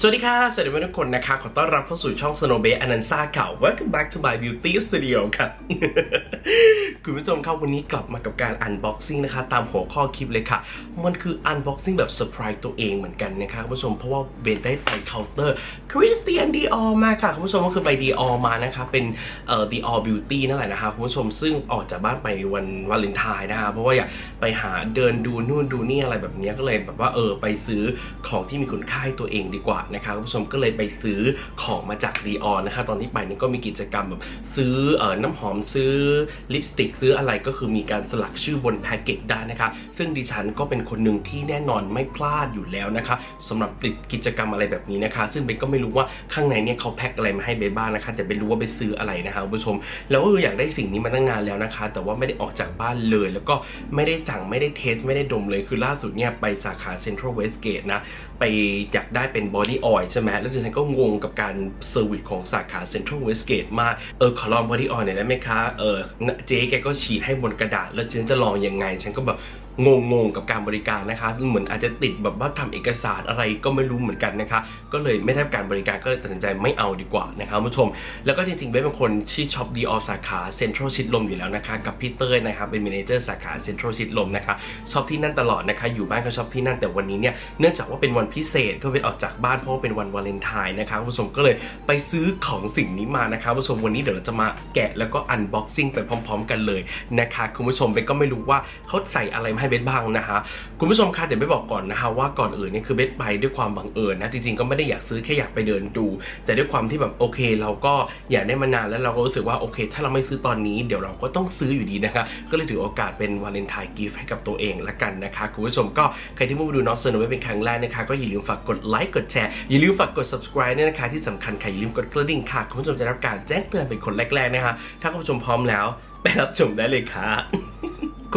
สวัสดีค่ะ สวัสดีทุกคนนะคะ ขอต้อนรับเข้าสู่ช่อง Snow Bay อนันซ่าเก่า Welcome back to my beauty studio ครับคุณผู้ชมครับวันนี้กลับมากับการ unboxing นะคะ ตามหัวข้อคลิปเลยค่ะ มันคือ unboxing แบบเซอร์ไพรส์ตัวเองเหมือนกันนะคะคุณผู้ชม เพราะว่าเบนได้ไปเคาน์เตอร์ Christian Dior มาค่ะคุณผู้ชมก็คือไป Dior มานะคะ เป็นเอ่อ Dior Beauty นั่นแหละนะคะคุณผู้ชมซึ่งออกจากบ้านไปวันวาเลนไทน์นะคะ เพราะว่าอยากไปหาเดินดูนู่นดูนี่อะไรแบบนี้ก็เลยแบบว่าเออไปซื้อของที่มีคุณค่าให้ตัวเองดีกว่านะคะคุณผู้ชมก็เลยไปซื้อของมาจาก Dior นนะคะตอนที่ไปนี่ก็มีกิจกรรมแบบซื้อเอ่อน้ำหอมซื้อลิปสติกซื้ออะไรก็คือมีการสลักชื่อบนแพ็กเกจได้นะคะซึ่งดิฉันก็เป็นคนหนึ่งที่แน่นอนไม่พลาดอยู่แล้วนะคะสำหรับกิจกรรมอะไรแบบนี้นะคะ ซึ่งเบนก็ไม่รู้ว่าข้างในเนี่ยเขาแพ็คอะไรมาให้เบนบ้างนะคะ แต่เบนรู้ว่าไปซื้ออะไรนะคะคุณผู้ชม แล้วก็อยากได้สิ่งนี้มาตั้งนานแล้วนะคะ แต่ว่าไม่ได้ออกจากบ้านเลย แล้วก็ไม่ได้สั่งไม่ได้เทส ไม่ได้ดมเลยคือล่าสุดเนี่ยไปสาขาเซ็นทรัลเวสเกตนะไปอยากได้เป็นบอดีออยใช่ไหมแล้วดิฉันก็งงกับการเซอร์วิสของสาขาเซ็นทรัลเวสเกตมากเออขอลองบอดี้ออยหน่อยได้ไหมคะเออเจ๊แกก็ฉีดให้บนกระดาษ แล้วฉันจะลองยังไง ฉันก็แบบ งงงกับการบริการนะคะ เหมือนอาจจะติดแบบว่าทำเอกสารอะไรก็ไม่รู้เหมือนกันนะคะ ก็เลยไม่ได้การบริการก็เลยตัดสินใจไม่เอาดีกว่านะคะคุณผู้ชม แล้วก็จริงๆเบสเป็นคนที่ช็อปดีออสาขาเซ็นทรัลชิดลมอยู่แล้วนะคะกับพี่เต้ยนะคะเป็นเมเนเจอร์สาขาเซ็นทรัลชิดลมนะคะช็อปที่นั่นตลอดนะคะอยู่บ้านก็ช็อปที่นั่นแต่วันนี้เนี่ยเนื่องจากว่าเป็นวันพิเศษก็เป็นออกจากบ้านเพราะว่าเป็นวันวาเลนไทน์นะคะคุณผู้ชมก็เลยไปซื้อของสิ่งนี้มานะคะคุณผู้ชมวันนี้เดี๋ยวเราจะมาแกะแล้วก็อันบ็อกซิ่งไปพร้อม ๆ กันเลยนะคะคุณผู้ชมเบสก็ไม่รู้ว่าเขาใส่อะไรมาให้เบสบ้างนะคะคุณผู้ชมคะเดี๋ยวเบสบอกก่อนนะคะว่าก่อนอื่นเนี่ยคือเบสไปด้วยความบังเอิญนะจริงๆก็ไม่ได้อยากซื้อแค่อยากไปเดินดู แต่ด้วยความที่แบบโอเค เราก็อยากได้มานานแล้วเราก็รู้สึกว่าโอเค ถ้าเราไม่ซื้อตอนนี้เดี๋ยวเราก็ต้องซื้ออยู่ดีนะคะก็เลยถือโอกาสเป็นวาเลนไทน์กิฟต์ให้กับตัวเองละกันนะคะคุณผู้ชมก็ใครที่เพิ่งมาดูน้องเซอร์นไว้เป็นครั้งแรกนะคะก็อย่าลืมฝากกดไลค์กดแชร์อย่าลืมฝากกด subscribe ด้วยนะคะที่สำคัญค่ะอย่าลืมกดกระดิ่งค่ะคุณผู้ชมจะได้รับการแจ้งเตือนเป็นคนแรกๆนะคะถ้าคุณผู้ชมพร้อมแล้วไปรับชมได้เลยค่ะ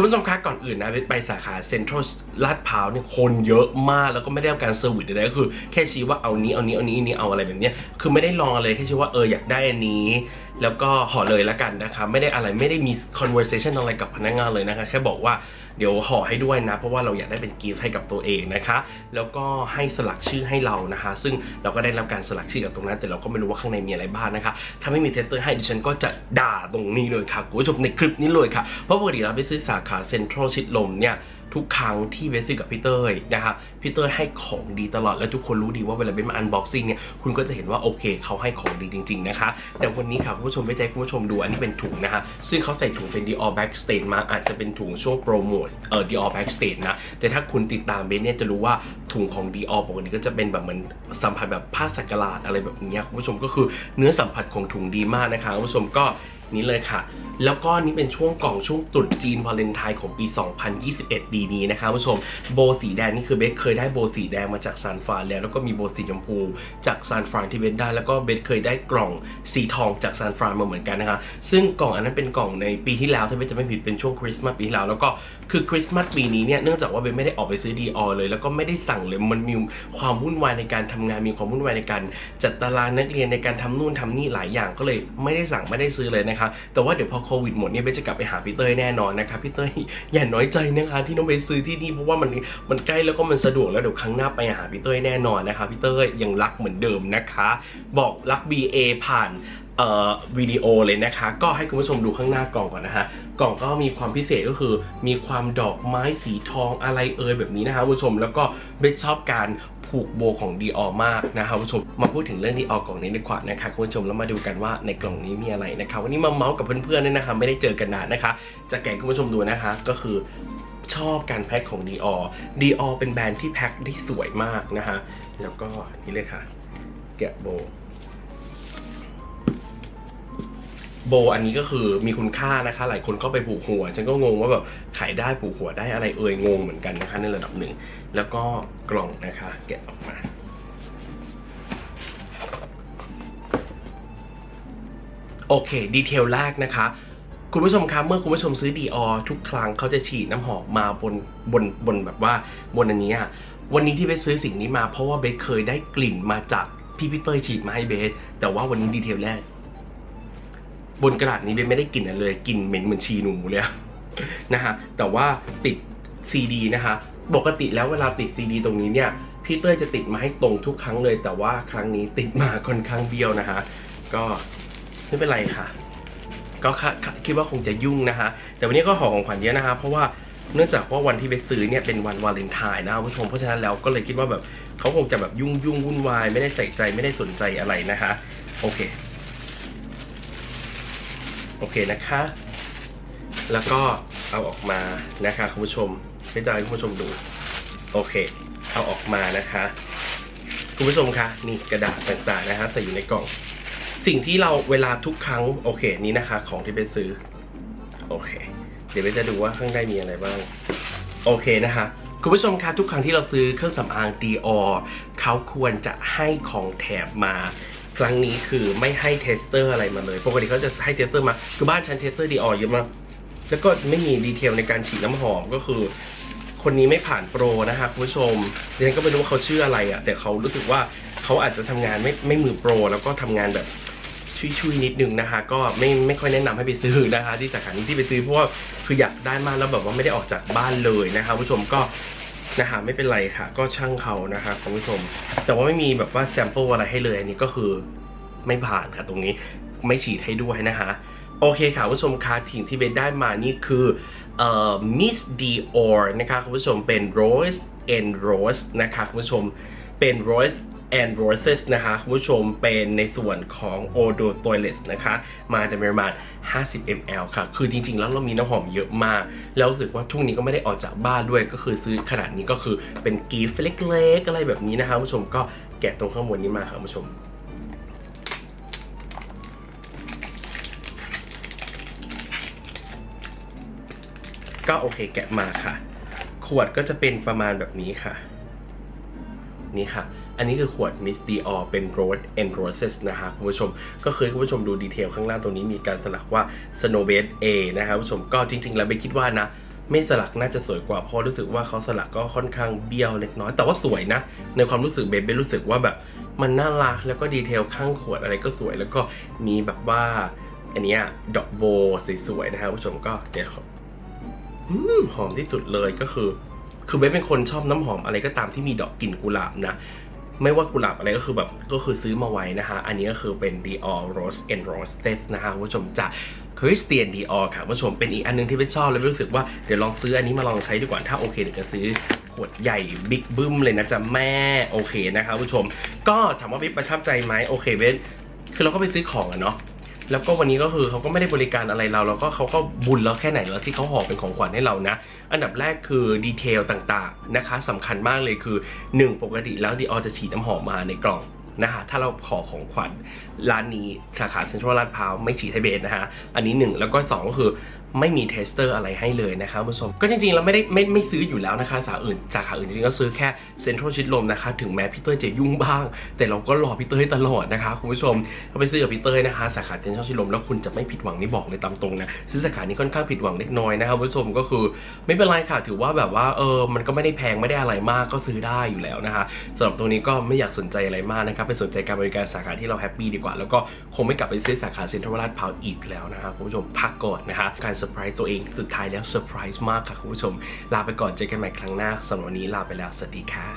คุณผู้ชมคะก่อนอื่นนะไปสาขาเซ็นทรัล ลาดพร้าวเนี่ยคนเยอะมากแล้วก็ไม่ได้รับการเซอร์วิสใดๆก็คือ แค่ชี้ว่าเอานี้เอานี้เอานี้นนี้เอาอะไรแบบเนี้ยคือไม่ได้ลองอะไรแค่ชี้ว่าเอออยากได้อันนี้ แล้วก็ห่อเลยละกันนะคะไม่ได้อะไรไม่ได้มี conversation อะไรกับพนักงานเลยนะคะ แค่บอกว่าเดี๋ยวห่อให้ด้วยนะ เพราะว่าเราอยากได้เป็นกิฟต์ให้กับตัวเองนะคะ แล้วก็ให้สลักชื่อให้เรานะคะ ซึ่งเราก็ได้รับการสลักชื่อกับตรงนั้น แต่เราก็ไม่รู้ว่าข้างในมีอะไรบ้างนะคะ ถ้าไม่มีเทสเตอร์ให้ดิฉันก็จะด่าตรงนี้เลยค่ะคุณผู้ชมในคลิปนี้เลยค่ะ เพราะปกติเราไปซื้อสาขาเซ็นทรัลชิดลมเนี่ย ทุกครั้งที่เบสซื้อกับพี่เต้ยนะครับพี่เต้ยให้ของดีตลอด และทุกคนรู้ดีว่าเวลาเบสมาอันบ็อกซิ่งเนี่ยคุณก็จะเห็นว่าโอเคเขาให้ของดีจริง ๆ นะคะ แต่วันนี้ค่ะคุณผู้ชมไม่ใจคุณผู้ชมดูอันนี้เป็นถุงนะคะซึ่งเขาใส่ถุงเป็น Dior Backstage มาอาจจะเป็นถุงช่วงโปรโมทเอ่อ Dior Backstage นะ แต่ถ้าคุณติดตามเบสเนี่ยจะรู้ว่าถุงของ Dior ปกติก็จะเป็นแบบเหมือนสัมผัสแบบผ้าสักหลาดอะไรแบบนี้คุณผู้ชมก็คือเนื้อสัมผัสของถุงดีมากนะคะคุณผู้ชมก็ นี้เลยค่ะ แล้วก็นี่เป็นช่วงกล่องช่วงตรุษจีนวาเลนไทน์ของปี 2021 ปีนี้นะคะผู้ชมโบสีแดงนี่คือเบสเคยได้โบสีแดงมาจากซานฟรานแล้วแล้วก็มีโบสีชมพูจากซานฟรานที่เบสได้แล้วก็เบสเคยได้กล่องสีทองจากซานฟรานมาเหมือนกันนะคะซึ่งกล่องอันนั้นเป็นกล่องในปีที่แล้วถ้าเบสจะไม่ผิดเป็นช่วงคริสต์มาสปีที่แล้วแล้วก็คือคริสต์มาสปีนี้เนี่ยเนื่องจากว่าเบสไม่ได้ออกไปซื้อดีออเลยแล้วก็ไม่ได้สั่งเลยมันมีความวุ่นวายในการทำงานมีความวุ่นวายในการจัดตารางนักเรียนในการทำนู่นทำนี่หลายอย่างก็เลยไม่ได้สั่งไม่ได้ซื้อเลยนะคะแต่ว่าเดี๋ยวพอโควิดหมดเนี่ยเบสจะกลับไปหาพี่เต้ยแน่นอนนะคะพี่เต้ยอย่าน้อยใจนะคะที่น้องเบสซื้อที่นี่เพราะว่ามันมันใกล้แล้วก็มันสะดวกแล้วเดี๋ยวครั้งหน้าไปหาพี่เต้ยแน่นอนนะคะพี่เต้ยยังรักเหมือนเดิมนะคะ บอกรัก BA ผ่านเอ่อวิดีโอเลยนะคะ ก็ให้คุณผู้ชมดูข้างหน้ากล่องก่อนนะฮะกล่องก็มีความพิเศษก็คือ มีความดอกไม้สีทองอะไรเอ่ยแบบนี้นะคะคุณผู้ชมแล้วก็เบสชอบการ ผูกโบของดีออมากนะคะคุณผู้ชมมาพูดถึงเรื่องดีออกล่องนี้ดีกว่านะคะคุณผู้ชมแล้วมาดูกันว่าในกล่องนี้มีอะไรนะคะวันนี้มาเมาส์กับเพื่อนๆด้วยนะคะไม่ได้เจอกันนานนะคะ จะแกะคุณผู้ชมดูนะคะ ก็คือชอบการแพ็คของ Dior Dior เป็นแบรนด์ที่แพ็คได้สวยมากนะคะแล้วก็นี่เลยค่ะ แกะโบ โบอันนี้ก็คือมีคุณค่านะคะ หลายคนก็ไปผูกหัว ฉันก็งงว่าแบบขายได้ผูกหัวได้อะไรเอ่ยงงเหมือนกันนะคะ ในระดับหนึ่ง แล้วก็กล่องนะคะ แกะออกมา โอเค ดีเทลแรกนะคะคุณผู้ชมครับเมื่อคุณผู้ชมซื้อดีออทุกครั้งเขาจะฉีดน้ำหอมมาบนบนบนแบบว่าบนอันนี้วันนี้ที่เบสซื้อสิ่งนี้มาเพราะว่าเบสเคยได้กลิ่นมาจากพี่พีเต้ยฉีดมาให้เบสแต่ว่าวันนี้ดีเทลแรก บนกระดาษนี้เบสไม่ได้กลิ่นอะไรเลยกลิ่นเหม็นเหมือนชีหนูเลยนะฮะแต่ว่าติดซีดีนะคะปกติแล้วเวลาติดซีดีตรงนี้เนี่ยพี่เต้ยจะติดมาให้ตรงทุกครั้งเลย แต่ว่าครั้งนี้ติดมาค่อนข้างเบี้ยวนะคะก็ไม่เป็นไรค่ะ ก็คคคิดว่าคงจะยุ่งนะคะแต่วันนี้ก็ห่อของขวัญเยอะนะคะเพราะว่าเนื่องจากว่าวันที่ไปซื้อเนี่ยเป็นวันวาเลนไทน์นะครับผู้ชมเพราะฉะนั้นแล้วก็เลยคิดว่าแบบเขาคงจะแบบยุ่งยุ่งวุ่นวายไม่ได้ใส่ใจไม่ได้สนใจอะไรนะคะโอเค โอเคนะคะ แล้วก็เอาออกมานะคะคุณผู้ชมให้ได้คุณผู้ชมดู โอเค เอาออกมานะคะ คุณผู้ชมคะนี่กระดาษต่างๆนะคะใส่อยู่ในกล่อง สิ่งที่เราเวลาทุกครั้งโอเคนี่นะคะ ของที่ไปซื้อ โอเค เดี๋ยวไปจะดูว่าข้างในมีอะไรบ้าง โอเคนะคะคุณผู้ชมคะทุกครั้งที่เราซื้อเครื่องสำอาง Dior เขาควรจะให้ของแถมมา ครั้งนี้คือไม่ให้เทสเตอร์อะไรมาเลยปกติเขาจะให้เทสเตอร์มาคือบ้านฉันเทสเตอร์ Dior เยอะมากแล้วก็ไม่มีดีเทลในการฉีดน้ำหอมก็คือ คนนี้ไม่ผ่านโปรนะคะคุณผู้ชมดิฉันก็ไม่รู้ว่าเขาชื่ออะไรอะ่ะ แต่เขารู้สึกว่าเขาอาจจะทำงานไม่ไม่มือโปร แล้วก็ทำงานแบบชุยๆนิดนึงนะคะ ก็ไม่ไม่ค่อยแนะนำให้ไปซื้อนะคะ ที่สาขานี้ที่ไปซื้อเพราะว่าคืออยากได้มากแล้วแบบว่าไม่ได้ออกจากบ้านเลยนะคะผู้ชมก็ นะคะไม่เป็นไรค่ะ ก็ช่างเขานะคะคุณผู้ชม แต่ว่าไม่มีแบบว่าแซมเปิลอะไรให้เลยอันนี้ก็คือไม่ผ่านค่ะตรงนี้ไม่ฉีดให้ด้วยนะคะโอเคค่ะคุณผู้ชมคะสิ่งที่เบนได้มานี่คือเอ่อ Miss Dior นะคะคุณผู้ชมเป็น Rose and Rose นะคะคุณผู้ชมเป็น Rose and Roses นะคะคุณผู้ชมเป็นในส่วนของ Odo Toilet นะคะ มาจะประมาณ 50 ml ค่ะ คือจริงๆ แล้วเรามีน้ำหอมเยอะมาก แล้วรู้สึกว่าช่วงนี้ก็ไม่ได้ออกจากบ้านด้วย ก็คือซื้อขนาดนี้ก็คือเป็นกีฟเล็กๆ อะไรแบบนี้นะคะคุณผู้ชมก็แกะตรงข้างบนนี้มาค่ะคุณผู้ชมก็โอเคแกะมาค่ะ ขวดก็จะเป็นประมาณแบบนี้ค่ะ นี่ค่ะ อันนี้คือขวด Miss Dior เป็น Rose and Roses นะคะคุณผู้ชม ก็คือคุณผู้ชมดูดีเทลข้างล่างตรงนี้มีการสลักว่า Snow b a s A นะคะคุณผู้ชมก็จริง ๆ แล้วเบนคิดว่านะไม่สลักน่าจะสวยกว่าเพราะรู้สึกว่าเขาสลักก็ค่อนข้างเบี้ยวเล็กน้อยแต่ว่าสวยนะ ในความรู้สึกเบนเบนรู้สึกว่าแบบมันน่ารักแล้วก็ดีเทลข้างขวดอะไรก็สวยแล้วก็มีแบบว่า อันนี้ดอกโบสวยๆนะคะคุณผู้ชมก็เดี๋ยวหอมที่สุดเลยก็คือ คือเบสเป็นคนชอบน้ำหอมอะไรก็ตามที่มีดอกกลิ่นกุหลาบนะ ไม่ว่ากุหลาบอะไรก็คือแบบก็คือซื้อมาไว้นะคะ อันนี้ก็คือเป็น Dior Rose and Roses นะคะคุณผู้ชมจาก Christian Dior ค่ะคุณผู้ชมเป็นอีกอันนึงที่เบสชอบแล้วรู้สึกว่าเดี๋ยวลองซื้ออันนี้มาลองใช้ดีกว่าถ้าโอเคเดี๋ยวจะซื้อขวดใหญ่บิ๊กบึ้มเลยนะจ๊ะแม่โอเคนะคะคุณผู้ชม ก็ถามว่าเบสประทับใจไหมโอเคเบสคือเราก็ไปซื้อของอะเนาะ แล้วก็วันนี้ก็คือเขาก็ไม่ได้บริการอะไรเรา แล้วก็เขาก็บุญแล้วแค่ไหนแล้วที่เขาห่อเป็นของขวัญให้เรานะ อันดับแรกคือดีเทลต่างๆนะคะสำคัญมากเลยคือ 1 ปกติแล้วดีออจะฉีดน้ำหอมมาในกล่อง นะคะถ้าเราขอของขวัญร้านนี้สาขาเซ็นทรัลลาดพร้าวไม่ฉีดให้เบสนะคะอันนี้ 1 แล้วก็ 2 ก็คือไม่มีเทสเตอร์อะไรให้เลยนะคะคุณผู้ชมก็จริงๆเราไม่ได้ไม่ไม่ซื้ออยู่แล้วนะคะสาขาอื่นสาขาอื่นจริงๆก็ซื้อแค่เซ็นทรัลชิดลมนะคะ ถึงแม้พี่เต้ยจะยุ่งบ้าง แต่เราก็รอพี่เต้ยตลอดนะคะคุณผู้ชมก็ไปซื้อกับพี่เต้ยนะคะสาขาเซ็นทรัลชิดลมแล้วคุณจะไม่ผิดหวังนี่บอกเลยตามตรงนะซื้อสาขานี้ค่อนข้างผิดหวังเล็กน้อยนะครับคุณผู้ชมก็คือไม่เป็นไรค่ะถือว่าแบบว่าเออมันก็ไม่ได้แพงไม่ได้อะไรมากก็ซื้อได้อยู่แล้วนะคะสำหรับตรงนี้ก็ไม่อยากสนใจอะไรมากนะครับไปสนใจการบริการสาขาที่เราแฮปปี้ดีกว่า แล้วก็คงไม่กลับไปซื้อสาขาเซ็นทรัลลาดพร้าวอีกแล้วนะคะคุณผู้ชมพักก่อนนะคะการเซอร์ไพรส์ตัวเองสุดท้ายแล้วเซอร์ไพรส์มากค่ะคุณผู้ชม ลาไปก่อนเจอกันใหม่ครั้งหน้าสำหรับวันนี้ลาไปแล้วสวัสดีค่ะ